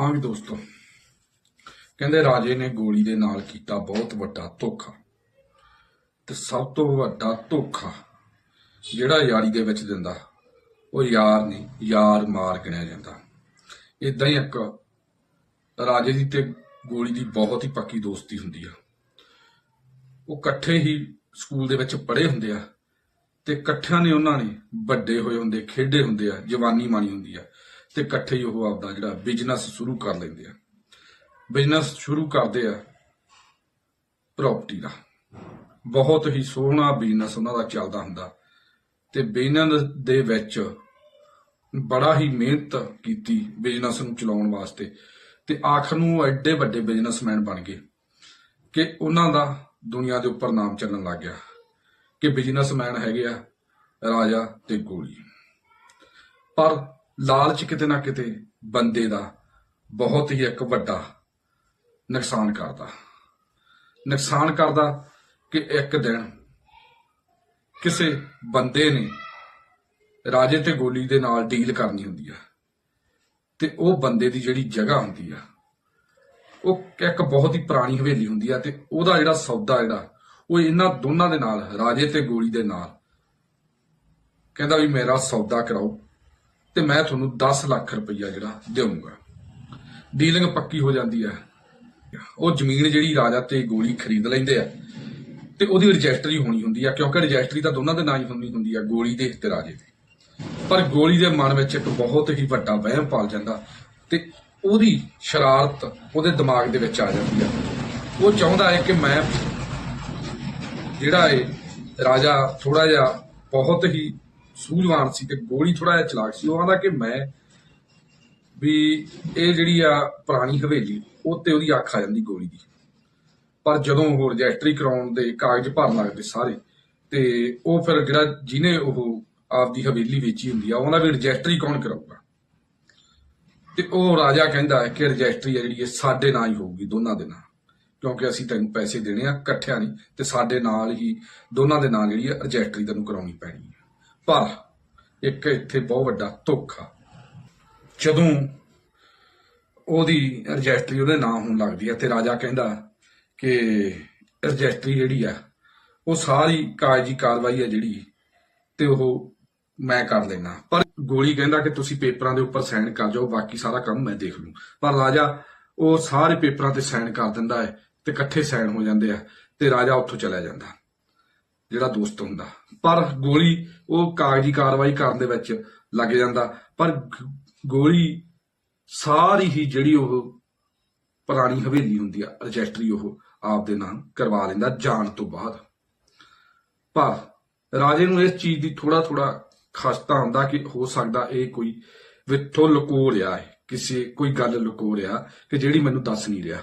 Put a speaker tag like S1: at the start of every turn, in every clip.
S1: ਹਾਂ ਵੀ ਦੋਸਤੋ। ਕਹਿੰਦੇ ਰਾਜੇ ਨੇ ਗੋਲੀ ਦੇ ਨਾਲ ਕੀਤਾ ਬਹੁਤ ਵੱਡਾ ਧੋਖਾ। ਤੇ ਸਭ ਤੋਂ ਵੱਡਾ ਧੋਖਾ ਜਿਹੜਾ ਯਾਰੀ ਦੇ ਵਿੱਚ ਦਿੰਦਾ, ਉਹ ਯਾਰ ਨਹੀਂ, ਯਾਰ ਮਾਰ ਗਿਣਿਆ ਜਾਂਦਾ। ਇਦਾਂ ਹੀ ਇੱਕ ਰਾਜੇ ਦੀ ਤੇ ਗੋਲੀ ਦੀ ਬਹੁਤ ਹੀ ਪੱਕੀ ਦੋਸਤੀ ਹੁੰਦੀ ਆ। ਉਹ ਇਕੱਠੇ ਹੀ ਸਕੂਲ ਦੇ ਵਿੱਚ ਪੜ੍ਹੇ ਹੁੰਦੇ ਆ ਤੇ ਇਕੱਠਿਆਂ ਨੇ ਉਹਨਾਂ ਨੇ ਵੱਡੇ ਹੋਏ ਹੁੰਦੇ, ਖੇਡੇ ਹੁੰਦੇ ਆ, ਜਵਾਨੀ ਮਾਣੀ ਹੁੰਦੀ ਆ। ਤੇ ਇਕੱਠੇ ਹੀ ਉਹ ਆਪਦਾ ਜਿਹੜਾ ਬਿਜ਼ਨਸ ਸ਼ੁਰੂ ਕਰ ਲੈਂਦੇ ਆ। ਬਿਜ਼ਨਸ ਸ਼ੁਰੂ ਕਰਦੇ ਆ ਪ੍ਰਾਪਰਟੀ ਦਾ। ਬਹੁਤ ਹੀ ਸੋਹਣਾ ਬਿਜ਼ਨਸ ਉਹਨਾਂ ਦਾ ਚੱਲਦਾ ਹੁੰਦਾ। ਤੇ ਬਿਜ਼ਨਸ ਦੇ ਵਿੱਚ ਬੜਾ ਹੀ ਮਿਹਨਤ ਕੀਤੀ ਬਿਜ਼ਨਸ ਨੂੰ ਚਲਾਉਣ ਵਾਸਤੇ। ਤੇ ਆਖਰ ਨੂੰ ਉਹ ਐਡੇ ਵੱਡੇ ਬਿਜ਼ਨਸਮੈਨ ਬਣ ਗਏ ਕਿ ਉਹਨਾਂ ਦਾ ਦੁਨੀਆ ਦੇ ਉੱਪਰ ਨਾਮ ਚੱਲਣ ਲੱਗ ਗਿਆ ਕਿ ਬਿਜ਼ਨਸਮੈਨ ਹੈਗੇ ਆ ਰਾਜਾ ਤੇ ਗੋਲੀ। ਪਰ ਲਾਲਚ ਕਿਤੇ ਨਾ ਕਿਤੇ ਬੰਦੇ ਦਾ ਬਹੁਤ ਹੀ ਇੱਕ ਵੱਡਾ ਨੁਕਸਾਨ ਕਰਦਾ। ਨੁਕਸਾਨ ਕਰਦਾ ਕਿ ਇੱਕ ਦਿਨ ਕਿਸੇ ਬੰਦੇ ਨੇ ਰਾਜੇ ਤੇ ਗੋਲੀ ਦੇ ਨਾਲ ਡੀਲ ਕਰਨੀ ਹੁੰਦੀ ਆ ਤੇ ਉਹ ਬੰਦੇ ਦੀ ਜਿਹੜੀ ਜਗ੍ਹਾ ਹੁੰਦੀ ਆ, ਉਹ ਇੱਕ ਬਹੁਤ ਹੀ ਪੁਰਾਣੀ ਹਵੇਲੀ ਹੁੰਦੀ ਆ ਤੇ ਉਹਦਾ ਜਿਹੜਾ ਸੌਦਾ ਜਿਹੜਾ, ਉਹ ਇਹਨਾਂ ਦੋਨਾਂ ਦੇ ਨਾਲ, ਰਾਜੇ ਤੇ ਗੋਲੀ ਦੇ ਨਾਲ ਕਹਿੰਦਾ ਵੀ ਮੇਰਾ ਸੌਦਾ ਕਰਾਓ। ਤੇ ਮੈਂ ਤੁਹਾਨੂੰ 10 ਲੱਖ ਰੁਪਈਆ ਜਿਹੜਾ ਦੇਵਾਂਗਾ ਡੀਲਿੰਗ ਪੱਕੀ ਹੋ ਜਾਂਦੀ ਹੈ। ਉਹ ਜ਼ਮੀਨ ਜਿਹੜੀ ਰਾਜਾ ਤੇ ਗੋਲੀ ਖਰੀਦ ਲੈਂਦੇ ਆ ਤੇ ਉਹਦੀ ਰਜਿਸਟਰੀ ਹੋਣੀ ਹੁੰਦੀ ਆ, ਕਿਉਂਕਿ ਰਜਿਸਟਰੀ ਤਾਂ ਦੋਨਾਂ ਦੇ ਨਾਂ ਹੀ ਹੁੰਦੀ ਹੁੰਦੀ ਆ, ਗੋਲੀ ਦੇ ਤੇ ਰਾਜੇ ਦੇ। ਪਰ ਗੋਲੀ ਦੇ ਮਨ ਵਿੱਚ ਇੱਕ ਬਹੁਤ ਹੀ ਵੱਡਾ ਵਹਿਮ ਪਾਲ ਜਾਂਦਾ ਤੇ ਉਹਦੀ ਸ਼ਰਾਰਤ ਉਹਦੇ ਦਿਮਾਗ ਦੇ ਵਿੱਚ ਆ ਜਾਂਦੀ ਆ। ਉਹ ਚਾਹੁੰਦਾ ਹੈ ਕਿ ਮੈਂ ਜਿਹੜਾ ਹੈ ਰਾਜਾ ਥੋੜਾ ਜਿਹਾ ਬਹੁਤ ਹੀ ਸੂਝਵਾਨ ਸੀ ਤੇ ਗੋਲੀ ਥੋੜਾ ਜਿਹਾ ਚਲਾਕ ਸੀ। ਉਹ ਆਂਦਾ ਕਿ ਮੈਂ ਵੀ ਇਹ ਜਿਹੜੀ ਆ ਪੁਰਾਣੀ ਹਵੇਲੀ ਉਹ ਤੇ ਉਹਦੀ ਅੱਖ ਆ ਜਾਂਦੀ ਗੋਲੀ ਦੀ। ਪਰ ਜਦੋਂ ਉਹ ਰਜਿਸਟਰੀ ਕਰਾਉਣ ਦੇ ਕਾਗਜ਼ ਭਰਨ ਲੱਗਦੇ ਸਾਰੇ, ਤੇ ਉਹ ਫਿਰ ਜਿਹੜਾ ਜਿਹਨੇ ਉਹ ਆਪਦੀ ਹਵੇਲੀ ਵੇਚੀ ਹੁੰਦੀ ਆ, ਉਹਨਾਂ ਵੀ ਰਜਿਸਟਰੀ ਕੌਣ ਕਰਾਊਗਾ? ਤੇ ਉਹ ਰਾਜਾ ਕਹਿੰਦਾ ਕਿ ਰਜਿਸਟਰੀ ਆ ਜਿਹੜੀ ਇਹ ਸਾਡੇ ਨਾਲ ਹੀ ਹੋਊਗੀ, ਦੋਨਾਂ ਦੇ ਨਾਲ ਕਿਉਂਕਿ ਅਸੀਂ ਤੈਨੂੰ ਪੈਸੇ ਦੇਣੇ ਆ, ਇਕੱਠਿਆਂ ਨਹੀਂ, ਤੇ ਸਾਡੇ ਨਾਲ ਹੀ ਦੋਨਾਂ ਦੇ ਨਾਲ ਜਿਹੜੀ ਆ ਰਜਿਸਟਰੀ ਤੈਨੂੰ ਕਰਾਉਣੀ ਪੈਣੀ ਹੈ ਪਰ ਇੱਕ ਇੱਥੇ ਬਹੁਤ ਵੱਡਾ ਧੋਖਾ। ਜਦੋਂ ਉਹਦੀ ਰਜਿਸਟਰੀ ਉਹਦੇ ਨਾਮ ਹੋਣ ਲੱਗਦੀ ਹੈ ਤੇ ਰਾਜਾ ਕਹਿੰਦਾ ਕਿ ਰਜਿਸਟਰੀ ਜਿਹੜੀ ਆ, ਉਹ ਸਾਰੀ ਕਾਗਜ਼ੀ ਕਾਰਵਾਈ ਹੈ ਜਿਹੜੀ, ਤੇ ਉਹ ਮੈਂ ਕਰ ਲੈਣਾ ਪਰ ਗੋਲੀ ਕਹਿੰਦਾ ਕਿ ਤੁਸੀਂ ਪੇਪਰਾਂ ਦੇ ਉੱਪਰ ਸਾਈਨ ਕਰ ਜਾਓ, ਬਾਕੀ ਸਾਰਾ ਕੰਮ ਮੈਂ ਦੇਖ ਲੂੰ। ਪਰ ਰਾਜਾ ਉਹ ਸਾਰੇ ਪੇਪਰਾਂ ਤੇ ਸਾਈਨ ਕਰ ਦਿੰਦਾ ਹੈ ਤੇ ਇਕੱਠੇ ਸਾਈਨ ਹੋ ਜਾਂਦੇ ਆ ਤੇ ਰਾਜਾ ਉੱਥੋਂ ਚਲਾ ਜਾਂਦਾ। ਜਿਹੜਾ ਦੋਸਤ ਹੁੰਦਾ। ਪਰ ਗੋਲੀ ਉਹ ਕਾਗਜ਼ੀ ਕਾਰਵਾਈ ਕਰਨ ਦੇ ਵਿੱਚ ਲੱਗ ਜਾਂਦਾ। ਪਰ ਗੋਲੀ ਸਾਰੀ ਹੀ ਜਿਹੜੀ ਉਹ ਪੁਰਾਣੀ ਹਵੇਲੀ ਹੁੰਦੀ ਆ, ਰਜਿਸਟਰੀ ਉਹ ਆਪ ਦੇ ਨਾਮ ਕਰਵਾ ਲੈਂਦਾ ਜਾਣ ਤੋਂ ਬਾਅਦ। ਪਰ ਰਾਜੇ ਨੂੰ ਇਸ ਚੀਜ਼ ਦੀ ਥੋੜਾ ਥੋੜਾ ਖਸਤਾ ਹੁੰਦਾ ਕਿ ਹੋ ਸਕਦਾ ਇਹ ਕੋਈ ਵਿਥੋਂ ਲੁਕੋ ਰਿਹਾ ਹੈ, ਕਿਸੇ ਕੋਈ ਗੱਲ ਲੁਕੋ ਰਿਹਾ ਕਿ ਜਿਹੜੀ ਮੈਨੂੰ ਦੱਸ ਨਹੀਂ ਰਿਹਾ।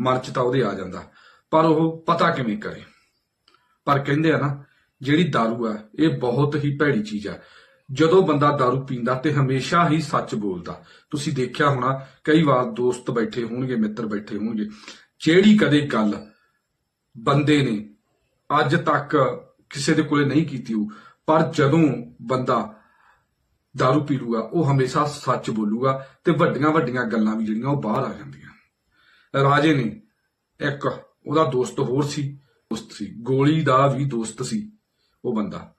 S1: ਮਨ ਚ ਤਾਂ ਉਹਦੇ ਆ ਜਾਂਦਾ। ਪਰ ਉਹ ਪਤਾ ਕਿਵੇਂ ਕਰੇ। ਪਰ ਕਹਿੰਦੇ ਆ ਨਾ ਜਿਹੜੀ दारू ਆ ਇਹ ਬਹੁਤ ਹੀ ਭੈੜੀ ਚੀਜ਼ ਆ ਜਦੋਂ ਬੰਦਾ दारू ਪੀਂਦਾ ਤੇ ਹਮੇਸ਼ਾ ਹੀ ਸੱਚ ਬੋਲਦਾ ਤੁਸੀਂ ਦੇਖਿਆ ਹੋਣਾ ਕਈ ਵਾਰ ਦੋਸਤ ਬੈਠੇ ਹੋਣਗੇ ਮਿੱਤਰ ਬੈਠੇ ਹੋਣਗੇ ਜਿਹੜੀ ਕਦੇ ਗੱਲ ਬੰਦੇ ਨੇ ਅੱਜ ਤੱਕ ਕਿਸੇ ਦੇ ਕੋਲੇ ਨਹੀਂ ਕੀਤੀ ਹੋ ਪਰ ਜਦੋਂ ਬੰਦਾ दारू ਪੀ ਲੂਗਾ ਉਹ ਹਮੇਸ਼ਾ ਸੱਚ ਬੋਲੂਗਾ ਤੇ ਵੱਡੀਆਂ ਵੱਡੀਆਂ ਗੱਲਾਂ ਵੀ ਜਿਹੜੀਆਂ ਉਹ ਬਾਹਰ ਆ ਜਾਂਦੀਆਂ ਰਾਜੇ ਨੇ ਇੱਕ ਉਹਦਾ ਦੋਸਤ ਹੋਰ ਸੀ ਦੋਸਤ ਸੀ, ਗੋਲੀ ਦਾ ਵੀ ਦੋਸਤ ਸੀ ਉਹ ਬੰਦਾ।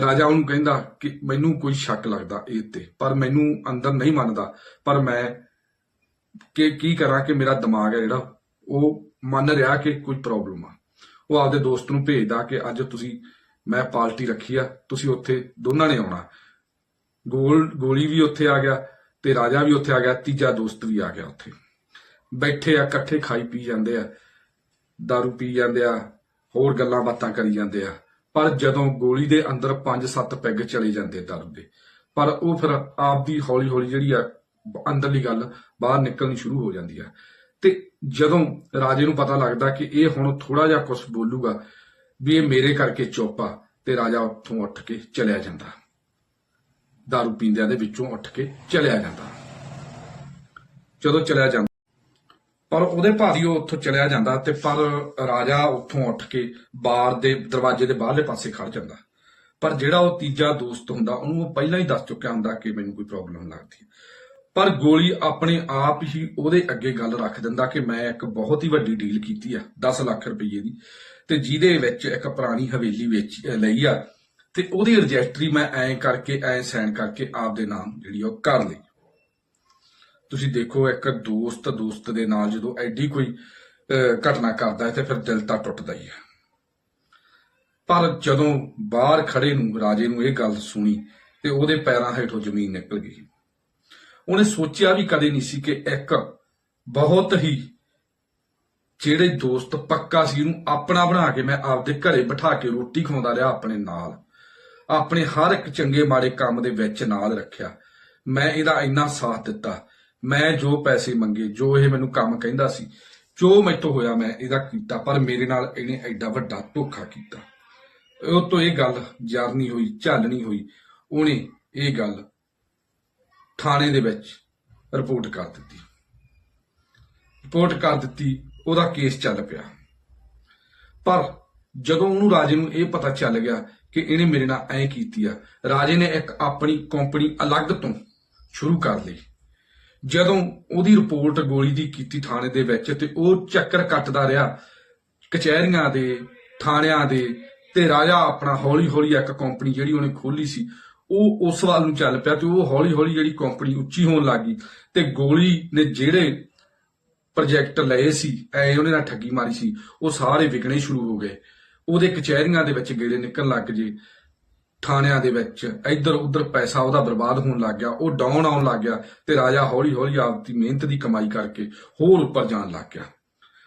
S1: ਰਾਜਾ ਉਹਨੂੰ ਕਹਿੰਦਾ ਕਿ ਮੈਨੂੰ ਕੋਈ ਸ਼ੱਕ ਲੱਗਦਾ ਇਹ ਤੇ, ਪਰ ਮੈਨੂੰ ਅੰਦਰ ਨਹੀਂ ਮੰਨਦਾ। ਪਰ ਮੈਂ ਕਿ ਕੀ ਕਰਾਂ ਕਿ ਮੇਰਾ ਦਿਮਾਗ ਹੈ ਜਿਹੜਾ, ਉਹ ਮੰਨ ਰਿਹਾ ਕਿ ਕੋਈ ਪ੍ਰੋਬਲਮ ਆ। ਉਹ ਆਪਦੇ ਦੋਸਤ ਨੂੰ ਭੇਜਦਾ ਕਿ ਅੱਜ ਤੁਸੀਂ, ਮੈਂ ਪਾਰਟੀ ਰੱਖੀ ਆ, ਤੁਸੀਂ ਉੱਥੇ ਦੋਨਾਂ ਨੇ ਆਉਣਾ। ਗੋਲ, ਗੋਲੀ ਵੀ ਉੱਥੇ ਆ ਗਿਆ ਤੇ ਰਾਜਾ ਵੀ ਉੱਥੇ ਆ ਗਿਆ, ਤੀਜਾ ਦੋਸਤ ਵੀ ਆ ਗਿਆ ਉੱਥੇ। ਬੈਠੇ ਆ, ਇਕੱਠੇ ਖਾਈ ਪੀ ਜਾਂਦੇ ਆ दारू ਪੀ ਜਾਂਦੇ ਆ ਹੋਰ ਗੱਲਾਂ ਬਾਤਾਂ ਕਰੀ ਜਾਂਦੇ ਆ। ਪਰ ਜਦੋਂ ਗੋਲੀ ਦੇ ਅੰਦਰ 5-7 ਪੈਗ ਚਲੇ ਜਾਂਦੇ ਦਰਦ ਦੇ, ਪਰ ਉਹ ਫਿਰ ਆਪ ਦੀ ਹੌਲੀ ਹੌਲੀ ਜਿਹੜੀ ਆ ਅੰਦਰਲੀ ਗੱਲ ਬਾਹਰ ਨਿਕਲਣੀ ਸ਼ੁਰੂ ਹੋ ਜਾਂਦੀ ਆ। ਤੇ ਜਦੋਂ ਰਾਜੇ ਨੂੰ ਪਤਾ ਲੱਗਦਾ ਕਿ ਇਹ ਹੁਣ ਥੋੜਾ ਜਿਹਾ ਕੁਝ ਬੋਲੂਗਾ, ਵੀ ਇਹ ਮੇਰੇ ਕਰਕੇ ਚੁੱਪ ਆ ਤੇ ਰਾਜਾ ਉੱਥੋਂ ਉੱਠ ਕੇ ਚਲਿਆ ਜਾਂਦਾ। दारू ਪੀਂਦਿਆਂ ਦੇ ਵਿੱਚੋਂ ਉੱਠ ਕੇ ਚਲਿਆ ਜਾਂਦਾ। ਜਦੋਂ ਚਲਿਆ ਜਾਂਦਾ ਪਰ ਉਹਦੇ ਭਾਰੀ ਉਹ ਉੱਥੋਂ ਚਲਿਆ ਜਾਂਦਾ ਤੇ ਪਰ ਰਾਜਾ ਉੱਥੋਂ ਉੱਠ ਕੇ ਬਾਰ ਦੇ ਦਰਵਾਜ਼ੇ ਦੇ ਬਾਹਰਲੇ ਪਾਸੇ ਖੜ ਜਾਂਦਾ। ਪਰ ਜਿਹੜਾ ਉਹ ਤੀਜਾ ਦੋਸਤ ਹੁੰਦਾ, ਉਹਨੂੰ ਉਹ ਪਹਿਲਾਂ ਹੀ ਦੱਸ ਚੁੱਕਿਆ ਹੁੰਦਾ ਕਿ ਮੈਨੂੰ ਕੋਈ ਪ੍ਰੋਬਲਮ ਲੱਗਦੀ। ਹੈ ਪਰ ਗੋਲੀ ਆਪਣੇ ਆਪ ਹੀ ਉਹਦੇ ਅੱਗੇ ਗੱਲ ਰੱਖ ਦਿੰਦਾ ਕਿ ਮੈਂ ਇੱਕ ਬਹੁਤ ਹੀ ਵੱਡੀ ਡੀਲ ਕੀਤੀ ਆ 10 ਲੱਖ ਰੁਪਏ ਦੀ। ਤੇ ਜਿਹਦੇ ਵਿੱਚ ਇੱਕ ਪੁਰਾਣੀ ਹਵੇਲੀ ਵੇਚ ਲਈ ਆ। ਤੇ ਉਹਦੀ ਰਜਿਸਟਰੀ ਮੈਂ ਐਂ ਕਰਕੇ, ਐਂ ਸਾਈਨ ਕਰਕੇ ਆਪ ਦੇ ਨਾਮ ਜਿਹੜੀ ਉਹ ਕਰ ਲਈ। ਤੁਸੀਂ ਦੇਖੋ ਇੱਕ ਦੋਸਤ ਦੋਸਤ ਦੇ ਨਾਲ ਜਦੋਂ ਐਡੀ ਕੋਈ ਅਹ, ਘਟਨਾ ਕਰਦਾ ਹੈ ਤੇ ਫਿਰ ਦਿਲ ਤਾਂ ਟੁੱਟਦਾ ਹੀ ਹੈ। ਪਰ ਜਦੋਂ ਬਾਹਰ ਖੜੇ ਨੂੰ ਰਾਜੇ ਨੂੰ ਇਹ ਗੱਲ ਸੁਣੀ ਤੇ ਉਹਦੇ ਪੈਰਾਂ ਹੇਠੋਂ ਜ਼ਮੀਨ ਨਿਕਲ ਗਈ। ਉਹਨੇ ਸੋਚਿਆ ਵੀ ਕਦੇ ਨਹੀਂ ਸੀ ਕਿ ਇੱਕ ਬਹੁਤ ਹੀ ਜਿਹੜੇ ਦੋਸਤ ਪੱਕਾ ਸੀ ਉਹਨੂੰ ਆਪਣਾ ਬਣਾ ਕੇ ਮੈਂ ਆਪਦੇ ਘਰੇ ਬਿਠਾ ਕੇ ਰੋਟੀ ਖਵਾਉਂਦਾ ਰਿਹਾ ਆਪਣੇ ਨਾਲ। ਆਪਣੇ ਹਰ ਇੱਕ ਚੰਗੇ ਮਾੜੇ ਕੰਮ ਦੇ ਵਿੱਚ ਨਾਲ ਰੱਖਿਆ। ਮੈਂ ਇਹਦਾ ਇੰਨਾ ਸਾਥ ਦਿੱਤਾ ਮੈਂ ਜੋ ਪੈਸੇ ਮੰਗੇ, ਜੋ ਇਹ ਮੈਨੂੰ ਕੰਮ ਕਹਿੰਦਾ ਸੀ, ਜੋ ਮੈਥੋਂ ਹੋਇਆ ਮੈਂ ਇਹਦਾ ਕੀਤਾ, ਪਰ ਮੇਰੇ ਨਾਲ ਇਹਨੇ ਐਡਾ ਵੱਡਾ ਧੋਖਾ ਕੀਤਾ। ਉਹ ਤੋਂ ਇਹ ਗੱਲ ਯਾਰ ਹੋਈ ਝੱਲ ਹੋਈ, ਉਹਨੇ ਇਹ ਗੱਲ ਥਾਣੇ ਦੇ ਵਿੱਚ ਰਿਪੋਰਟ ਕਰ ਦਿੱਤੀ। ਰਿਪੋਰਟ ਕਰ ਦਿੱਤੀ, ਉਹਦਾ ਕੇਸ ਚੱਲ ਪਿਆ। ਪਰ ਜਦੋਂ ਉਹਨੂੰ ਰਾਜੇ ਨੂੰ ਇਹ ਪਤਾ ਚੱਲ ਗਿਆ ਕਿ ਇਹਨੇ ਮੇਰੇ ਨਾਲ ਐ ਕੀਤੀ ਆ, ਰਾਜੇ ਨੇ ਇੱਕ ਆਪਣੀ ਕੰਪਨੀ ਅਲੱਗ ਤੋਂ ਸ਼ੁਰੂ ਕਰ ਲਈ। ਜਦੋਂ ਉਹਦੀ ਰਿਪੋਰਟ ਗੋਲੀ ਦੀ ਕੀਤੀ ਥਾਣੇ ਦੇ ਵਿੱਚ ਤੇ ਉਹ ਚੱਕਰ ਕੱਟਦਾ ਰਿਹਾ, ਕਚਹਿਰੀਆਂ ਦੇ, ਥਾਣਿਆਂ ਦੇ ਤੇ ਰਾਜਾ ਆਪਣਾ ਹੌਲੀ ਹੌਲੀ ਇੱਕ ਕੰਪਨੀ ਜਿਹੜੀ ਉਹਨੇ ਖੋਲੀ ਸੀ, ਉਹ ਉਸ ਵੱਲ ਨੂੰ ਚੱਲ ਪਿਆ ਤੇ ਉਹ ਹੌਲੀ ਹੌਲੀ ਜਿਹੜੀ ਕੰਪਨੀ ਉੱਚੀ ਹੋਣ ਲੱਗੀ ਤੇ ਗੋਲੀ ਨੇ ਜਿਹੜੇ ਪ੍ਰੋਜੈਕਟ ਲਏ ਸੀ, ਐ ਉਹਨੇ ਨਾਲ ਠੱਗੀ ਮਾਰੀ ਸੀ, ਉਹ ਸਾਰੇ ਵਿਕਣੇ ਸ਼ੁਰੂ ਹੋ ਗਏ। ਉਹਦੇ ਕਚਹਿਰੀਆਂ ਦੇ ਵਿੱਚ ਗੇੜੇ ਨਿਕਲਣ ਲੱਗ ਜੇ ਥਾਣਿਆਂ ਦੇ ਵਿੱਚ, ਇੱਧਰ ਉੱਧਰ ਪੈਸਾ ਉਹਦਾ ਬਰਬਾਦ ਹੋਣ ਲੱਗ ਗਿਆ, ਉਹ ਡਾਊਨ ਆਉਣ ਲੱਗ ਗਿਆ ਤੇ ਰਾਜਾ ਹੌਲੀ ਹੌਲੀ ਆਪਦੀ ਮਿਹਨਤ ਦੀ ਕਮਾਈ ਕਰਕੇ ਹੋਰ ਉੱਪਰ ਜਾਣ ਲੱਗ ਗਿਆ।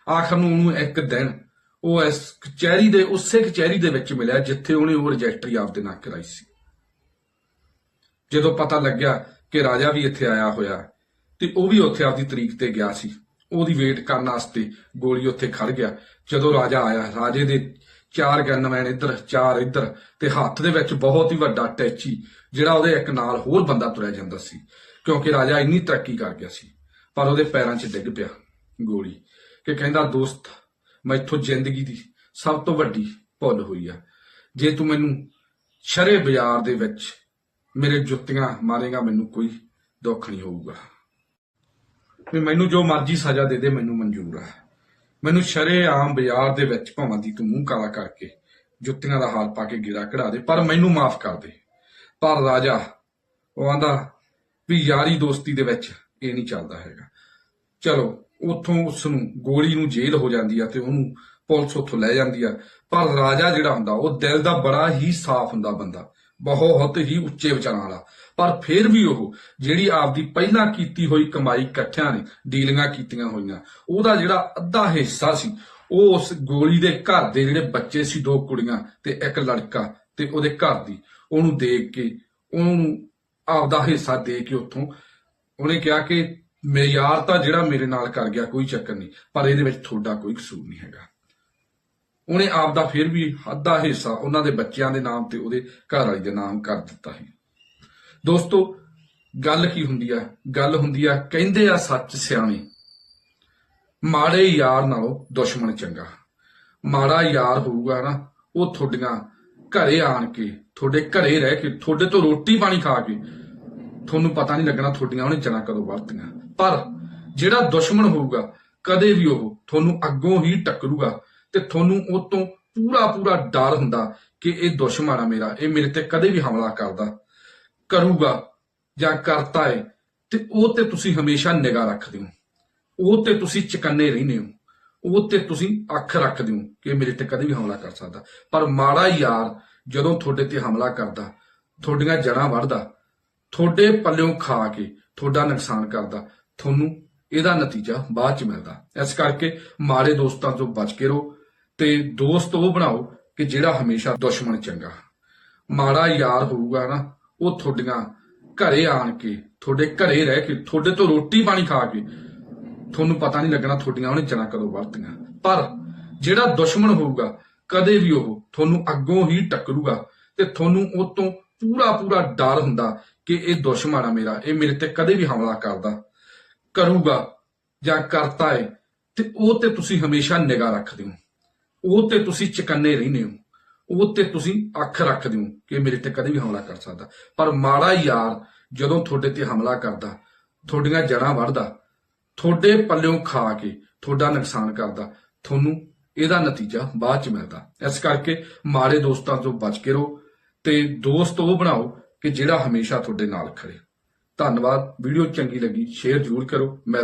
S1: ਆਖਰ ਨੂੰ ਉਹਨੂੰ ਇੱਕ ਦਿਨ ਉਹ ਇਸ ਕਚਹਿਰੀ ਦੇ, ਉਸੇ ਕਚਹਿਰੀ ਦੇ ਵਿੱਚ ਮਿਲਿਆ ਜਿੱਥੇ ਉਹਨੇ ਉਹ ਰਜਿਸਟਰੀ ਆਪਦੇ ਨਾਂ ਕਰਾਈ ਸੀ। ਜਦੋਂ ਪਤਾ ਲੱਗਿਆ ਕਿ ਰਾਜਾ ਵੀ ਇੱਥੇ ਆਇਆ ਹੋਇਆ ਤੇ ਉਹ ਵੀ ਉੱਥੇ ਆਪਦੀ ਤਰੀਕ ਤੇ ਗਿਆ ਸੀ, ਉਹਦੀ ਵੇਟ ਕਰਨ ਵਾਸਤੇ ਗੋਲੀ ਉੱਥੇ ਖੜ ਗਿਆ। ਜਦੋਂ ਰਾਜਾ ਆਇਆ, ਰਾਜੇ ਦੇ ਚਾਰ ਗਨਮੈਨ ਇੱਧਰ, ਚਾਰ ਇੱਧਰ ਤੇ ਹੱਥ ਦੇ ਵਿੱਚ ਬਹੁਤ ਹੀ ਵੱਡਾ ਟੈਚੀ, ਜਿਹੜਾ ਉਹਦੇ ਇੱਕ ਨਾਲ ਹੋਰ ਬੰਦਾ ਤੁਰਿਆ ਜਾਂਦਾ ਸੀ, ਕਿਉਂਕਿ ਰਾਜਾ ਇੰਨੀ ਤਰੱਕੀ ਕਰ ਗਿਆ ਸੀ, ਪਰ ਉਹਦੇ ਪੈਰਾਂ 'ਚ ਡਿੱਗ ਪਿਆ ਗੋਲੀ ਕਿ ਕਹਿੰਦਾ, ਦੋਸਤ ਮੈਥੋਂ ਜ਼ਿੰਦਗੀ ਦੀ ਸਭ ਤੋਂ ਵੱਡੀ ਭੁੱਲ ਹੋਈ ਆ। ਜੇ ਤੂੰ ਮੈਨੂੰ ਸ਼ਰੇ ਬਾਜ਼ਾਰ ਦੇ ਵਿੱਚ ਮੇਰੇ ਜੁੱਤੀਆਂ ਮਾਰੇਗਾ, ਮੈਨੂੰ ਕੋਈ ਦੁੱਖ ਨਹੀਂ ਹੋਊਗਾ। ਵੀ ਮੈਨੂੰ ਜੋ ਮਰਜ਼ੀ ਸਜ਼ਾ ਦੇ ਦੇ, ਮੈਨੂੰ ਮਨਜ਼ੂਰ ਆ। ਮੈਨੂੰ ਸ਼ਰੇ ਬਾਜ਼ਾਰ ਦੇ ਵਿੱਚ ਭਾਵਾਂ ਦੀ ਤੂੰ ਮੂੰਹ ਕਾਲਾ ਕਰਕੇ ਜੁੱਤੀਆਂ ਦਾ ਹਾਲ ਪਾ ਕੇ ਗਿਰਾ ਕਢਾ ਦੇ, ਪਰ ਮੈਨੂੰ ਮਾਫ ਕਰ ਦੇ। ਪਰ ਰਾਜਾ, ਉਹ ਆਂਦਾ ਵੀ ਯਾਰੀ ਦੋਸਤੀ ਦੇ ਵਿੱਚ ਇਹ ਨਹੀਂ ਚੱਲਦਾ ਹੈਗਾ। ਚਲੋ, ਉੱਥੋਂ ਉਸ ਨੂੰ ਗੋਲੀ ਨੂੰ ਜੇਲ੍ਹ ਹੋ ਜਾਂਦੀ ਆ ਤੇ ਉਹਨੂੰ ਪੁਲਿਸ ਉੱਥੋਂ ਲੈ ਜਾਂਦੀ ਆ। ਪਰ ਰਾਜਾ ਜਿਹੜਾ ਹੁੰਦਾ, ਉਹ ਦਿਲ ਦਾ ਬੜਾ ਹੀ ਸਾਫ਼ ਹੁੰਦਾ ਬੰਦਾ। ਬਹੁਤ ਹੀ ਉੱਚੇ ਵਿਚਾਰਾਂ ਵਾਲਾ। ਪਰ ਫਿਰ ਵੀ ਉਹ ਜਿਹੜੀ ਆਪਦੀ ਪਹਿਲਾਂ ਕੀਤੀ ਹੋਈ ਕਮਾਈ ਇਕੱਠਿਆਂ ਨੇ, ਡੀਲਿੰਗਾਂ ਕੀਤੀਆਂ ਹੋਈਆਂ, ਉਹਦਾ ਜਿਹੜਾ ਅੱਧਾ ਹਿੱਸਾ ਸੀ, ਉਹ ਉਸ ਗੋਲੀ ਦੇ ਘਰ ਦੇ ਜਿਹੜੇ ਬੱਚੇ ਸੀ, ਦੋ ਕੁੜੀਆਂ ਤੇ ਇੱਕ ਲੜਕਾ ਤੇ ਉਹਦੇ ਘਰ ਦੀ, ਉਹਨੂੰ ਦੇਖ ਕੇ, ਉਹਨੂੰ ਆਪਦਾ ਹਿੱਸਾ ਦੇ ਕੇ ਉੱਥੋਂ ਉਹਨੇ ਕਿਹਾ ਕਿ ਮਿਆਰ ਤਾਂ ਜਿਹੜਾ ਮੇਰੇ ਨਾਲ ਕਰ ਗਿਆ, ਕੋਈ ਚੱਕਰ ਨਹੀਂ, ਪਰ ਇਹਦੇ ਵਿੱਚ ਤੁਹਾਡਾ ਕੋਈ ਕਸੂਰ ਨਹੀਂ ਹੈਗਾ। ਉਹਨੇ ਆਪ ਦਾ ਫਿਰ ਵੀ ਅੱਧਾ ਹਿੱਸਾ ਉਹਨਾਂ ਦੇ ਬੱਚਿਆਂ ਦੇ ਨਾਮ ਤੇ ਉਹਦੇ ਘਰ ਵਾਲੀ ਦੇ ਨਾਮ ਕਰ ਦਿੱਤਾ ਹੈ ਦੋਸਤੋ, ਗੱਲ ਕੀ ਹੁੰਦੀ ਆ? ਗੱਲ ਹੁੰਦੀ ਆ, ਕਹਿੰਦੇ ਆ ਸੱਚ ਸਿਆਣੇ, ਮਾੜੇ ਯਾਰ ਨਾਲੋਂ ਦੁਸ਼ਮਣ ਚੰਗਾ। ਮਾੜਾ ਯਾਰ ਹੋਊਗਾ ਨਾ, ਉਹ ਤੁਹਾਡੀਆਂ ਘਰੇ ਆਣ ਕੇ, ਤੁਹਾਡੇ ਘਰੇ ਰਹਿ ਕੇ, ਤੁਹਾਡੇ ਤੋਂ ਰੋਟੀ ਪਾਣੀ ਖਾ ਕੇ, ਤੁਹਾਨੂੰ ਪਤਾ ਨਹੀਂ ਲੱਗਣਾ ਤੁਹਾਡੀਆਂ ਉਹਨੇ ਜਣਾ ਕਦੋਂ ਵਰਤੀਆਂ ਪਰ ਜਿਹੜਾ ਦੁਸ਼ਮਣ ਹੋਊਗਾ, ਕਦੇ ਵੀ ਉਹ ਤੁਹਾਨੂੰ ਅੱਗੋਂ ਹੀ ਟੱਕਰੂਗਾ ਤੇ ਤੁਹਾਨੂੰ ਉਹ ਤੋਂ ਪੂਰਾ ਪੂਰਾ ਡਰ ਹੁੰਦਾ ਕਿ ਇਹ ਦੁਸ਼ਮਣ ਆ ਮੇਰਾ, ਇਹ ਮੇਰੇ ਤੇ ਕਦੇ ਵੀ ਹਮਲਾ ਕਰਦਾ। ਕਰੂਗਾ ਜਾਂ ਕਰਤਾ ਹੈ ਤੇ ਉਹ ਤੇ ਤੁਸੀਂ ਹਮੇਸ਼ਾ ਨਿਗਾਹ ਰੱਖਦੇ ਹੋ। ਉਹ ਤੇ ਤੁਸੀਂ ਚਕੰਨੇ ਰਹਿੰਦੇ ਹੋ। ਉਹ ਤੇ ਤੁਸੀਂ ਅੱਖ ਰੱਖਦੇ ਹੋ ਕਿ ਮੇਰੇ ਤੇ ਕਦੇ ਵੀ ਹਮਲਾ ਕਰ ਸਕਦਾ। ਪਰ ਮਾੜਾ ਯਾਰ ਜਦੋਂ ਤੁਹਾਡੇ ਤੇ ਹਮਲਾ ਕਰਦਾ, ਤੁਹਾਡੀਆਂ ਜੜਾਂ ਵੜਦਾ ਤੁਹਾਡੇ ਪੱਲਿਓਂ ਖਾ ਕੇ ਤੁਹਾਡਾ ਨੁਕਸਾਨ ਕਰਦਾ, ਤੁਹਾਨੂੰ ਇਹਦਾ ਨਤੀਜਾ ਬਾਅਦ ਚ ਮਿਲਦਾ। ਇਸ ਕਰਕੇ ਮਾੜੇ ਦੋਸਤਾਂ ਤੋਂ ਬਚ ਕੇ ਰਹੋ ਤੇ ਦੋਸਤ ਉਹ ਬਣਾਓ ਕਿ ਜਿਹੜਾ ਹਮੇਸ਼ਾ ਦੁਸ਼ਮਣ ਚੰਗਾ। ਮਾੜਾ ਯਾਰ ਹੋਊਗਾ ਨਾ ਉਹ ਤੁਹਾਡੀਆਂ ਘਰੇ ਆਣ ਕੇ, ਤੁਹਾਡੇ ਘਰੇ ਰਹਿ ਕੇ, ਤੁਹਾਡੇ ਤੋਂ ਰੋਟੀ ਪਾਣੀ ਖਾ ਕੇ, ਤੁਹਾਨੂੰ ਪਤਾ ਨਹੀਂ ਲੱਗਣਾ ਤੁਹਾਡੀਆਂ ਉਹਨੇ ਚਣਾ ਕਦੋਂ ਵਰਤੀਆਂ। ਪਰ ਜਿਹੜਾ ਦੁਸ਼ਮਣ ਹੋਊਗਾ, ਕਦੇ ਵੀ ਉਹ ਤੁਹਾਨੂੰ ਅੱਗੋਂ ਹੀ ਟੱਕਰੂਗਾ ਤੇ ਤੁਹਾਨੂੰ ਉਹ ਤੋਂ ਪੂਰਾ ਪੂਰਾ ਡਰ ਹੁੰਦਾ ਕਿ ਇਹ ਦੁਸ਼ਮਣ ਆ ਮੇਰਾ, ਇਹ ਮੇਰੇ ਤੇ ਕਦੇ ਵੀ ਹਮਲਾ ਕਰਦਾ, ਕਰੂਗਾ ਜਾਂ ਕਰਤਾ ਹੈ ਤੇ ਉਹ ਤੇ ਤੁਸੀਂ ਹਮੇਸ਼ਾ ਨਿਗਾਹ ਰੱਖਦੇ ਹੋ। ਉਹ ਤੇ ਤੁਸੀਂ ਚਕੰਨੇ ਰਹਿੰਦੇ ਹੋ। ਉਹ ਤੇ ਤੁਸੀਂ ਅੱਖ ਰੱਖਦੇ ਹੋ ਕਿ ਮੇਰੇ ਤੇ ਕਦੇ ਵੀ ਹਮਲਾ ਕਰ ਸਕਦਾ। ਪਰ ਮਾੜਾ ਯਾਰ ਜਦੋਂ ਤੁਹਾਡੇ ਤੇ ਹਮਲਾ ਕਰਦਾ, ਤੁਹਾਡੀਆਂ ਜੜਾਂ ਵੜਦਾ ਤੁਹਾਡੇ ਪੱਲਿਓਂ ਖਾ ਕੇ ਤੁਹਾਡਾ ਨੁਕਸਾਨ ਕਰਦਾ, ਤੁਹਾਨੂੰ ਇਹਦਾ ਨਤੀਜਾ ਬਾਅਦ ਚ ਮਿਲਦਾ। ਇਸ ਕਰਕੇ ਮਾੜੇ ਦੋਸਤਾਂ ਤੋਂ ਬਚ ਕੇ ਰਹੋ ਤੇ ਦੋਸਤ ਉਹ ਬਣਾਓ ਕਿ ਜਿਹੜਾ ਹਮੇਸ਼ਾ ਤੁਹਾਡੇ ਨਾਲ ਖੜੇ। ਧੰਨਵਾਦ। ਵੀਡੀਓ ਚੰਗੀ ਲੱਗੀ, ਸ਼ੇਅਰ ਜ਼ਰੂਰ ਕਰੋ। ਮਿਲ-